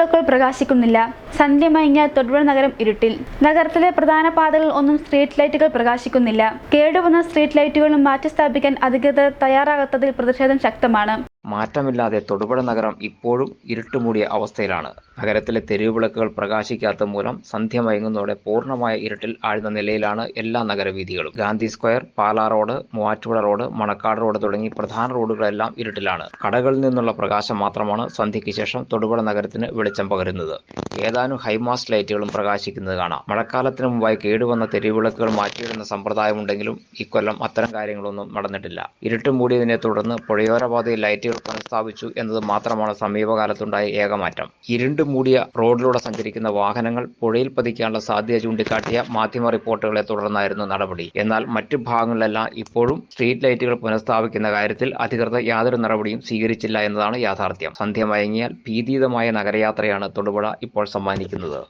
തെരുവിളക്കുകൾ പ്രകാശിക്കുന്നില്ല. സന്ധ്യ മയങ്ങിയ തൊടുപുഴ നഗരം ഇരുട്ടിൽ. നഗരത്തിലെ പ്രധാന പാതകളിൽ ഒന്നും സ്ട്രീറ്റ് ലൈറ്റുകൾ പ്രകാശിക്കുന്നില്ല. കേടുവന്ന സ്ട്രീറ്റ് ലൈറ്റുകളും മാറ്റിസ്ഥാപിക്കാൻ അധികൃതർ തയ്യാറാകാത്തതിൽ പ്രതിഷേധം ശക്തമാണ്. മാറ്റമില്ലാതെ തൊടുപുഴ നഗരം ഇപ്പോഴും ഇരുട്ടുമൂടിയ അവസ്ഥയിലാണ്. നഗരത്തിലെ തെരുവിളക്കുകൾ പ്രകാശിക്കാത്ത മൂലം സന്ധ്യ മയങ്ങുന്നതോടെ പൂർണമായ ഇരുട്ടിൽ ആഴ്ന്ന നിലയിലാണ് എല്ലാ നഗരവീഥികളും Gandhi square Pala road Muvattupuzha road Manakkad road തുടങ്ങി പ്രധാന റോഡുകളെല്ലാം ഇരുട്ടിലാണ്. കടകളിൽ നിന്നുള്ള പ്രകാശം മാത്രമാണ് സന്ധ്യയ്ക്ക് ശേഷം തൊടുപുഴ നഗരത്തിന് വെളിച്ചം പകരുന്നത്. ഏതാനും ഹൈമാസ്റ്റ് ലൈറ്റുകളും പ്രകാശിക്കുന്നത് കാണാം. മഴക്കാലത്തിന് മുമ്പായി കേടുവന്ന തെരുവിളക്കുകൾ മാറ്റിയിടുന്ന സമ്പ്രദായമുണ്ടെങ്കിലും ഇക്കൊല്ലം അത്തരം കാര്യങ്ങളൊന്നും നടന്നിട്ടില്ല. ഇരുട്ട് മൂടിയതിനെ തുടർന്ന് പുഴയോര പാതയിൽ പുനഃസ്ഥാപിച്ചു എന്നത് മാത്രമാണ് സമീപകാലത്തുണ്ടായ ഏകമാറ്റം. ഇരുണ്ട് മൂടിയ റോഡിലൂടെ സഞ്ചരിക്കുന്ന വാഹനങ്ങൾ പുഴയിൽ പതിക്കാനുള്ള സാധ്യത ചൂണ്ടിക്കാട്ടിയ മാധ്യമ റിപ്പോർട്ടുകളെ തുടർന്നായിരുന്നു നടപടി. എന്നാൽ മറ്റു ഭാഗങ്ങളിലെല്ലാം ഇപ്പോഴും സ്ട്രീറ്റ് ലൈറ്റുകൾ പുനഃസ്ഥാപിക്കുന്ന കാര്യത്തിൽ അധികൃതർ യാതൊരു നടപടിയും സ്വീകരിച്ചില്ല എന്നതാണ് യാഥാർത്ഥ്യം. സന്ധ്യ മയങ്ങിയാൽ ഭീതിയുതമായ നഗരയാത്രയാണ് തൊടുപുഴ ഇപ്പോൾ സമ്മാനിക്കുന്നത്.